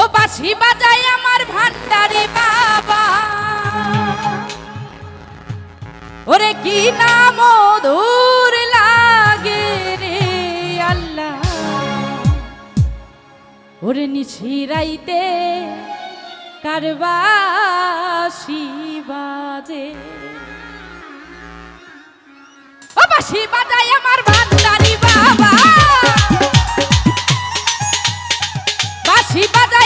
ও বাঁশি বাজাই আমার ভান্ডারি বাবা। ওরে কি নাম ধুর লাগে রে আল্লাহ। ওরে নিছিরাইতে কারবাসি বাজে। ও বাঁশি বাজাই আমার ভান্ডারি বাবা। বাঁশি বাজাই